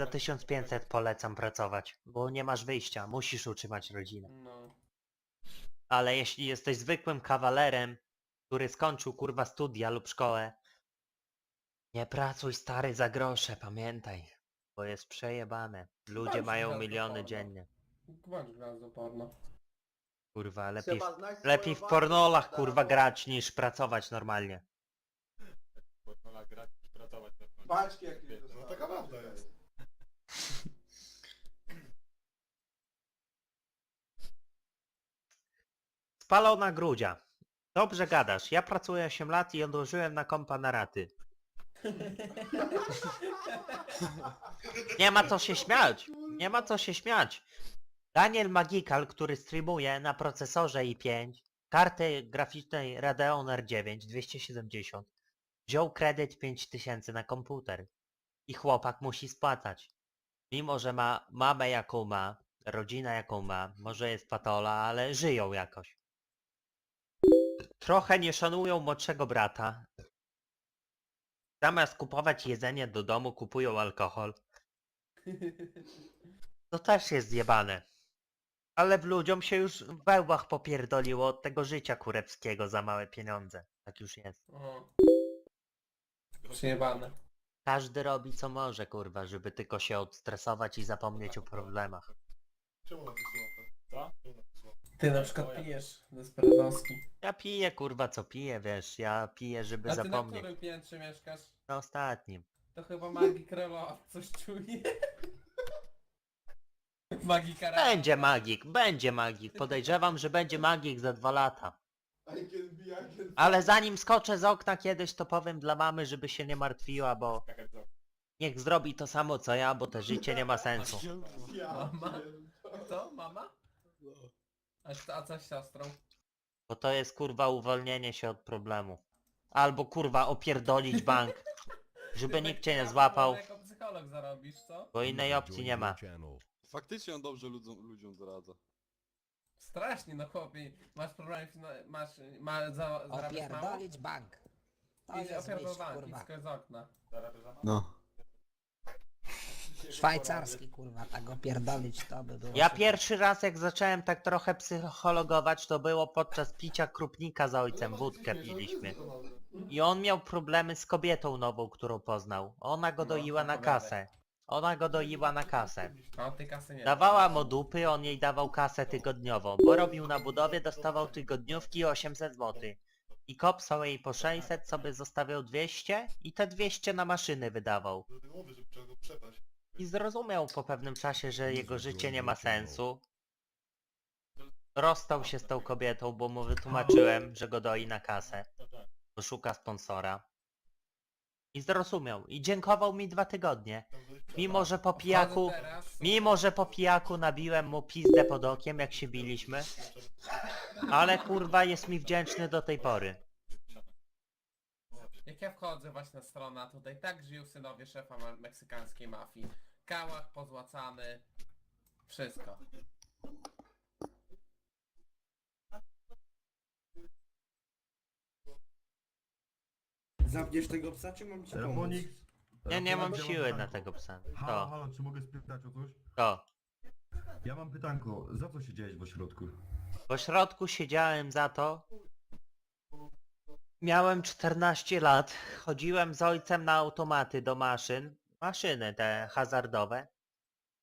za 1500 polecam pracować, bo nie masz wyjścia, musisz utrzymać rodzinę. No. Ale jeśli jesteś zwykłym kawalerem, który skończył kurwa studia lub szkołę, nie pracuj stary za grosze, pamiętaj, bo jest przejebane. Ludzie mają miliony porno. dziennie. Porno. Kurwa, lepiej, Trzeba znać lepiej w swoją pornolach kurwa grać niż pracować normalnie. Pornola grać pracować normalnie. Paczki jakieś No dostałem. taka prawda jest. Spalona grudzia. Dobrze gadasz, ja pracuję 8 lat i odłożyłem na kompa na raty. Nie ma co się śmiać. Nie ma co się śmiać. Daniel Magikal, który streamuje na procesorze i5 karty graficznej Radeon R9 270, wziął kredyt 5000 na komputer. I chłopak musi spłacać. Mimo, że ma mamę jaką ma, rodzinę jaką ma, może jest patola, ale żyją jakoś. Trochę nie szanują młodszego brata. Zamiast kupować jedzenie do domu, kupują alkohol. To też jest zjebane. Ale w ludziom się już w wełbach popierdoliło od tego życia kurewskiego za małe pieniądze. Tak już jest. O. Przyjebane. Każdy robi co może, kurwa, żeby tylko się odstresować i zapomnieć o problemach. Czemu to słowo? Co? Czemu na to słowo? Ty na przykład pijesz desperadowski. Ja piję, kurwa, co piję, wiesz, ja piję, żeby A ty na zapomnieć. którym piętrze mieszkasz? Na ostatnim. To chyba magii coś czuje. Magii. Będzie magik, będzie magik. Podejrzewam, że będzie magik za dwa lata. I can be, I can Ale zanim skoczę z okna kiedyś, to powiem dla mamy, żeby się nie martwiła, bo niech zrobi to samo co ja, bo to życie nie ma sensu. Ja Mama? pierdolę. Kto? Mama? A, co- a co z siostrą? Bo to jest kurwa uwolnienie się od problemu. Albo kurwa opierdolić bank, żeby nikt cię nie złapał, Jako psycholog zarobisz, co? bo innej opcji nie ma. Faktycznie on dobrze ludziom, ludziom doradza. Strasznie, no chłopie. Masz problem, fina- masz, ma, za, zarabiasz mało? Opierdolić bank. To I jest kurwa. z okna. Zarabiasz za mało? No. Szwajcarski, kurwa, tak opierdolić to by było... Ja super. pierwszy raz jak zacząłem tak trochę psychologować, to było podczas picia krupnika z ojcem, wódkę piliśmy. I on miał problemy z kobietą nową, którą poznał. Ona go No, doiła na opowiadaj. kasę. Ona go doiła na kasę. Ty kasy nie Dawała mu dupy, on jej dawał kasę tygodniową, bo robił na budowie, dostawał tygodniówki 800 zł. I kopsał jej po 600, sobie zostawiał 200 i te 200 na maszyny wydawał. Żeby trzeba go przepaść. I zrozumiał po pewnym czasie, że jego życie nie ma sensu. Rozstał się z tą kobietą, bo mu wytłumaczyłem, że go doi na kasę, bo szuka sponsora. I zrozumiał. I dziękował mi dwa tygodnie. Mimo, że po pijaku... Mimo, że po pijaku nabiłem mu pizdę pod okiem, jak się biliśmy. Ale kurwa jest mi wdzięczny do tej pory. Jak ja wchodzę właśnie na stronę, a tutaj tak żyją synowie szefa ma- meksykańskiej mafii. Kałach pozłacany. Wszystko. Zamkniesz tego psa, czy mam ci pomóc? Ja nie mam siły na tego psa. Halo, To, halo, czy mogę spytać o coś? to. Ja mam pytanko, za co siedziałeś w ośrodku? W ośrodku siedziałem za to. Miałem 14 lat. Chodziłem z ojcem na automaty do maszyn. Maszyny te hazardowe.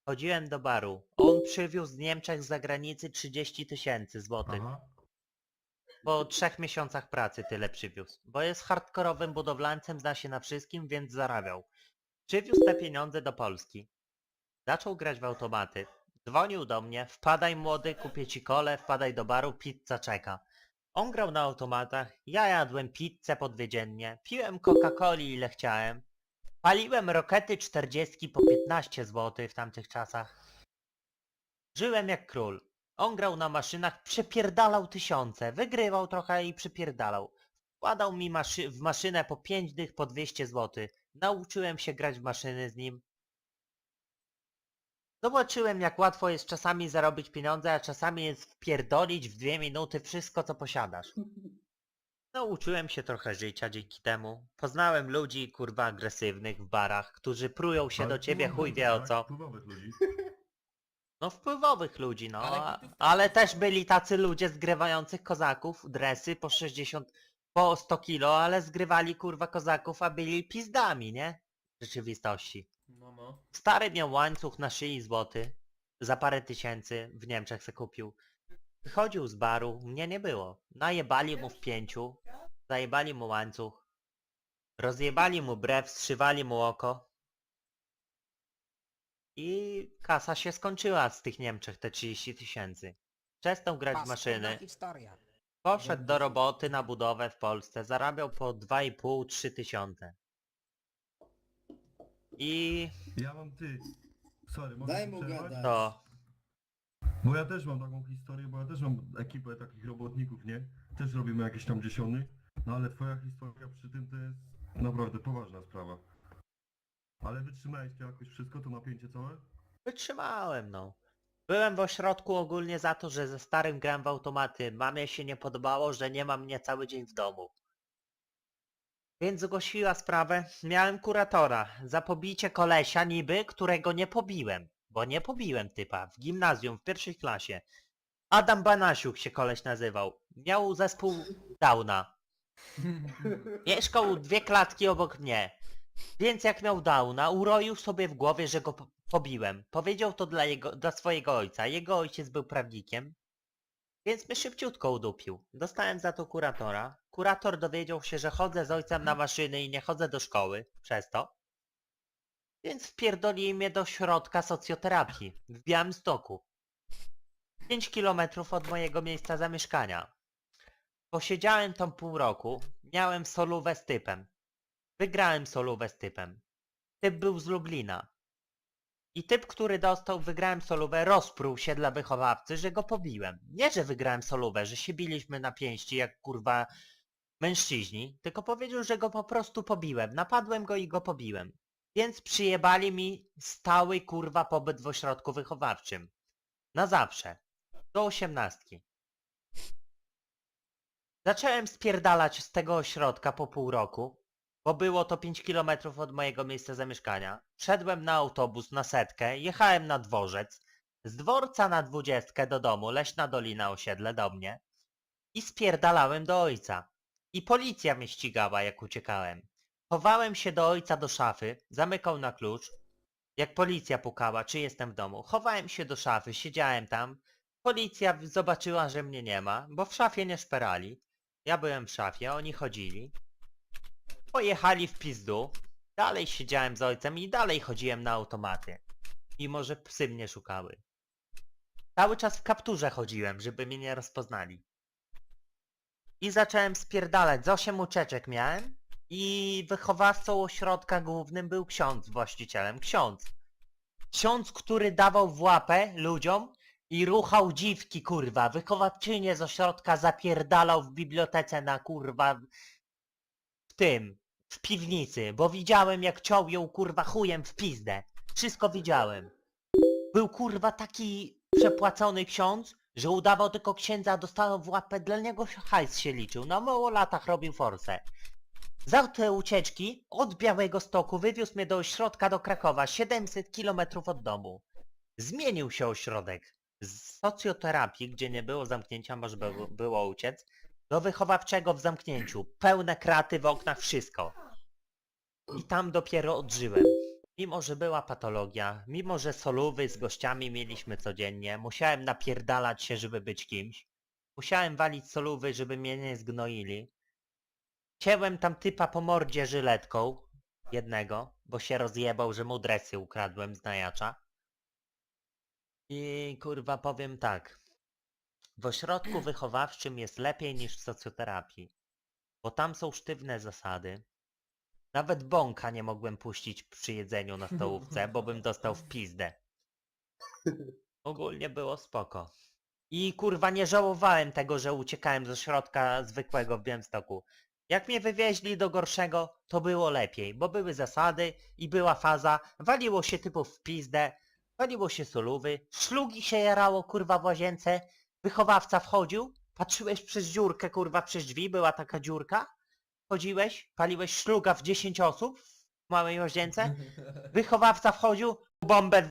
Chodziłem do baru. On przywiózł z Niemczech z zagranicy 30 tysięcy złotych. Aha. Po trzech miesiącach pracy tyle przywiózł. Bo jest hardkorowym budowlańcem, zna się na wszystkim, więc zarabiał. Przywiózł te pieniądze do Polski. Zaczął grać w automaty. Dzwonił do mnie, wpadaj młody, kupię ci kole, wpadaj do baru, pizza czeka. On grał na automatach, ja jadłem pizzę podwiedziennie, piłem Coca-Coli ile chciałem. Paliłem rokety 40 po 15 zł w tamtych czasach. Żyłem jak król. On grał na maszynach, przepierdalał tysiące, wygrywał trochę i przypierdalał. Wkładał mi maszy w maszynę po 5 dych po 200 zł. Nauczyłem się grać w maszyny z nim. Zobaczyłem jak łatwo jest czasami zarobić pieniądze, a czasami jest wpierdolić w dwie minuty wszystko co posiadasz. Nauczyłem się trochę życia dzięki temu. Poznałem ludzi, kurwa, agresywnych w barach, którzy prują się do ciebie chuj wie o tak? co. Wpływowych ludzi. No wpływowych ludzi, no. Ale a- Ale też też byli tacy ludzie zgrywających kozaków, dresy po 60, po 100 kilo, ale zgrywali kurwa kozaków, a byli pizdami, nie? W rzeczywistości. No, no. Stary miał łańcuch na szyi złoty, za parę tysięcy w Niemczech se kupił. Wychodził z baru, mnie nie było. Najebali mu w pięciu, zajebali mu łańcuch, rozjebali mu brew, zszywali mu oko. I kasa się skończyła z tych Niemczech, te 30 tysięcy. Przestał grać w maszyny, historia. poszedł do roboty na budowę w Polsce, zarabiał po 2,5-3 tysiące. I Ja mam ty. Sorry, mogę Daj ci mu przerwać? gadać. to... Bo ja też mam taką historię, bo ja też mam ekipę takich robotników, nie? Też robimy jakieś tam dziesiąty. No ale twoja historia przy tym to jest naprawdę poważna sprawa. Ale wytrzymałeś to jakoś wszystko, to napięcie całe? Wytrzymałem, no. Byłem w ośrodku ogólnie za to, że ze starym grałem w automaty. Mamie się nie podobało, że nie ma mnie cały dzień w domu. Więc zgłosiła sprawę. Miałem kuratora za pobicie kolesia niby, którego nie pobiłem. Bo nie pobiłem typa. W gimnazjum, w pierwszej klasie. Adam Banasiuk się koleś nazywał. Miał zespół Downa. Mieszkał dwie klatki obok mnie. Więc jak miał Downa, uroił sobie w głowie, że go po- pobiłem. Powiedział to dla, jego, dla swojego ojca. Jego ojciec był prawnikiem. Więc mnie szybciutko udupił. Dostałem za to kuratora. Kurator dowiedział się, że chodzę z ojcem na maszyny i nie chodzę do szkoły. Przez to. Więc wpierdolili mnie do środka socjoterapii w Białymstoku. 5 kilometrów od mojego miejsca zamieszkania. Posiedziałem tam pół roku. Miałem solówę z typem. Wygrałem solówę z typem. Typ był z Lublina. I typ, który dostał, wygrałem solówę, rozpruł się dla wychowawcy, że go pobiłem. Nie, że wygrałem solówę, że się biliśmy na pięści jak kurwa mężczyźni, tylko powiedział, że go po prostu pobiłem. Napadłem go i go pobiłem. Więc przyjebali mi stały kurwa pobyt w ośrodku wychowawczym. Na zawsze. Do osiemnastki. Zacząłem spierdalać z tego ośrodka po pół roku, bo było to 5 km od mojego miejsca zamieszkania. Szedłem na autobus na setkę, jechałem na dworzec, z dworca na dwudziestkę do domu, leśna dolina osiedle do mnie i spierdalałem do ojca. I policja mnie ścigała jak uciekałem. Chowałem się do ojca do szafy, zamykał na klucz. Jak policja pukała, czy jestem w domu. Chowałem się do szafy, siedziałem tam. Policja zobaczyła, że mnie nie ma, bo w szafie nie szperali. Ja byłem w szafie, oni chodzili. Pojechali w pizdu. Dalej siedziałem z ojcem i dalej chodziłem na automaty. Mimo, że psy mnie szukały. Cały czas w kapturze chodziłem, żeby mnie nie rozpoznali. I zacząłem spierdalać. Z osiem ucieczek miałem. I wychowawcą ośrodka głównym był ksiądz, właścicielem. Ksiądz. Ksiądz, który dawał w łapę ludziom i ruchał dziwki, kurwa. Wychowawczynię z ośrodka zapierdalał w bibliotece na kurwa w tym, w piwnicy, bo widziałem jak ciął ją kurwa chujem w pizdę. Wszystko widziałem. Był kurwa taki przepłacony ksiądz, że udawał tylko księdza, a dostał w łapę, dla niego hajs się liczył. Na mało latach robił forsę. Za te ucieczki od Białego Stoku wywiózł mnie do ośrodka do Krakowa, 700 km od domu. Zmienił się ośrodek. Z socjoterapii, gdzie nie było zamknięcia, może było, było uciec, do wychowawczego w zamknięciu. Pełne kraty w oknach, wszystko. I tam dopiero odżyłem. Mimo, że była patologia, mimo, że solówy z gościami mieliśmy codziennie, musiałem napierdalać się, żeby być kimś. Musiałem walić solówy, żeby mnie nie zgnoili. Cięłem tam typa po mordzie żyletką. Jednego, bo się rozjebał, że mu dresy ukradłem z najacza. I kurwa powiem tak. W ośrodku wychowawczym jest lepiej niż w socjoterapii. Bo tam są sztywne zasady. Nawet bąka nie mogłem puścić przy jedzeniu na stołówce, bo bym dostał w pizdę. Ogólnie było spoko. I kurwa nie żałowałem tego, że uciekałem z ośrodka zwykłego w Białymstoku. Jak mnie wywieźli do gorszego, to było lepiej, bo były zasady i była faza, waliło się typów w pizdę, waliło się solówy, szlugi się jarało kurwa w łazience, wychowawca wchodził, Patrzyłeś przez dziurkę, kurwa, przez drzwi, była taka dziurka. Chodziłeś, paliłeś szluga w 10 osób w małej łazience. Wychowawca wchodził, bombę